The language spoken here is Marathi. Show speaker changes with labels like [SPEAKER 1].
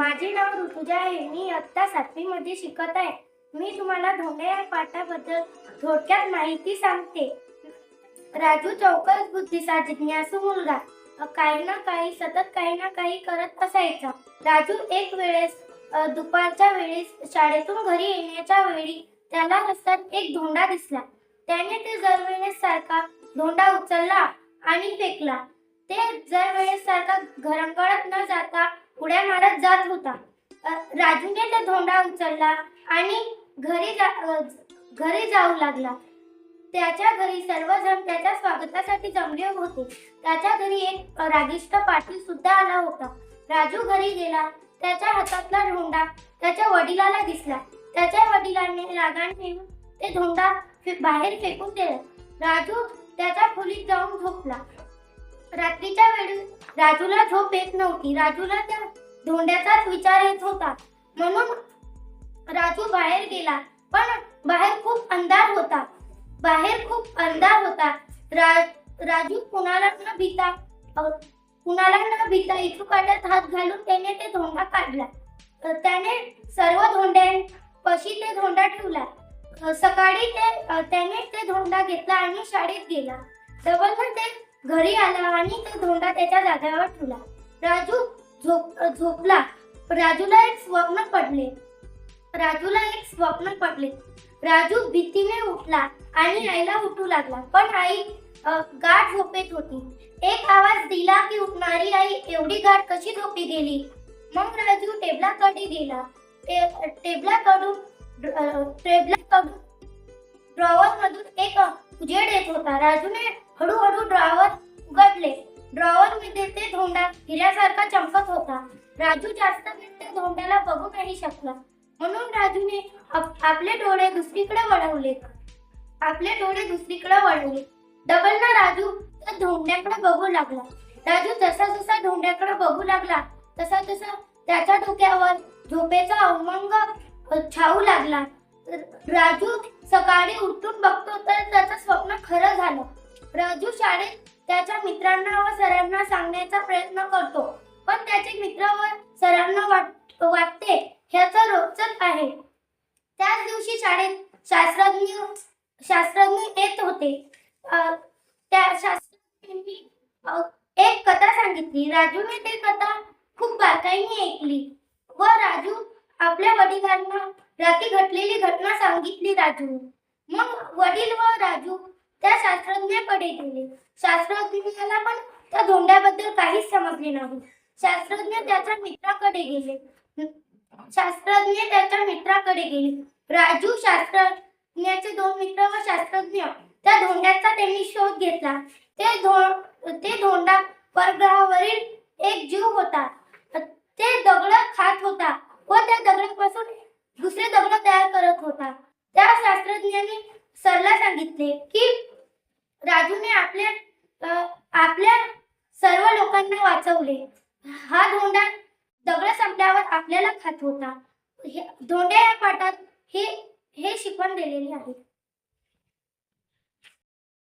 [SPEAKER 1] माझे नाव ऋतुजा आहे. मी आत्ता सातवीमध्ये शिकत आहे. मी तुम्हाला धोंडे या पाठाबद्दल थोडक्यात माहिती सांगते. राजू चौकस बुद्धीचा जिज्ञासू मुलगा. काही ना काही सतत काही ना काही करत असायचा. राजू एक वेळेस दुपारच्या वेळेस शाळेतून घरी येण्याच्या वेळी त्याला रस्त्यात एक धोंडा दिसला. त्याने ते दरवेळेस सारखा धोंडा उचलला आणि फेकला. ते दरवेळेस सारखा घरंगळत न जाता उड्या मारत जात होता. राजूने तो धोंडा उचलला आणि घरी जा घरी जाऊ लागला. त्याच्या घरी सर्वजण त्याच्या स्वागतासाठी जमले होते. त्याच्या घरी एक रागिष्ट पाटील सुद्धा आला होता. राजू घरी गेला. त्याच्या हातातला धोंडा त्याच्या वडिलाला दिसला. त्याच्या वडिलांनी रागाने ते धोंडा बाहेर फेकून दिला. राजू त्याच्या खोलीत जाऊन झोपला. रात्रीच्या वेळी राजूला झोप येत नव्हती. राजूला त्या धोंड्याचाच विचार येत होता. म्हणून राजू बाहेर गेला. पण बाहेर खूप अंधार होता. बाहेर खूप अंधार होता. रा, राजू कुणाला न भीता कुणाला न भीता इचुकाट्यात हात घालून त्याने ते धोंडा काढला. त्याने सर्व धोंड्यांपाशी ते धोंडा ठेवला. सकाळी ते त्याने ते धोंडा घेतला आणि शाळेत गेला. डबल ते घरी आला आणि तो धोंडा त्याच्या जागेवर ठेवला. राजू झोप झोपला. राजूला एक स्वप्न पडले राजूला एक स्वप्न पडले राजू भीतीने उठला आणि आईला उठू लागला. पण आई गाठ झोपेत होती. एक आवाज दिला की उठणारी आई एवढी गाठ कशी झोपी गेली? मग राजू टेबलाकडे गेला. टे- टेबलाकडून टेबला टेबलाकडून ड्रॉवर मधून एक उजेड येत होता. राजूने हळूहळू ड्रॉवर उघडले. ड्रॉवर मध्ये ते धोंडा हिऱ्यासारखा चमकत होता. राजू जास्त वेळ त्या धोंड्याला बघू नाही शकला. म्हणून राजूने आप- आपले डोळे दुसरीकडे वळवले. आपले डोळे दुसरीकडे वळवले. डबल ना राजू त्या धोंड्याकडे बघू लागला. राजू जसा जसा धोंड्याकडे बघू लागला तसा तसा त्याच्या डोक्यावर झोपेचा अवमंग छावू छाऊ लागला. राजू सकाळी उठून बघतो तर त्याचं स्वप्न खरं झालं. राजू शाळेत त्याच्या मित्रांना व सरांना सांगण्याचा प्रयत्न करतो. पण त्याचे मित्र व सरांना वाट वाटते ह्याचं रोचक आहे. त्याच दिवशी शाळेत शास्त्रज्ञ शास्त्रज्ञ येत होते. त्या शास्त्रज्ञांनी एक कथा सांगितली. राजूने ते कथा खूप बारकाईने ऐकली. व राजू आपल्या वडिलांना रात्री घडलेली घटना सांगितली राजू. मग वडील व राजू त्या शास्त्रज्ञाकडे गेले. शास्त्रज्ञाला पण त्या धोंड्याबद्दल काहीच समजले नाही. शास्त्रज्ञ त्याच्या मित्राकडे गेले. शास्त्रज्ञ त्याच्या मित्राकडे गेले. राजू शास्त्रज्ञाचे दोन मित्र व शास्त्रज्ञ त्या धोंड्याचा त्यांनी शोध घेतला. ते धो ते धोंड परग्रहावरील एक जीव होता ते दगड खात होता व त्या दगडापासून दुसरे दगड तयार करत होता. त्या शास्त्रज्ञांनी सरला सांगितले की राजूने आपल्या आपल्या सर्व लोकांना वाचवले. हा धोंडा दगड संपल्यावर आपल्याला खात होता. हे- धोंड्या या पाठात हे हे शिकवण दिलेली आहे.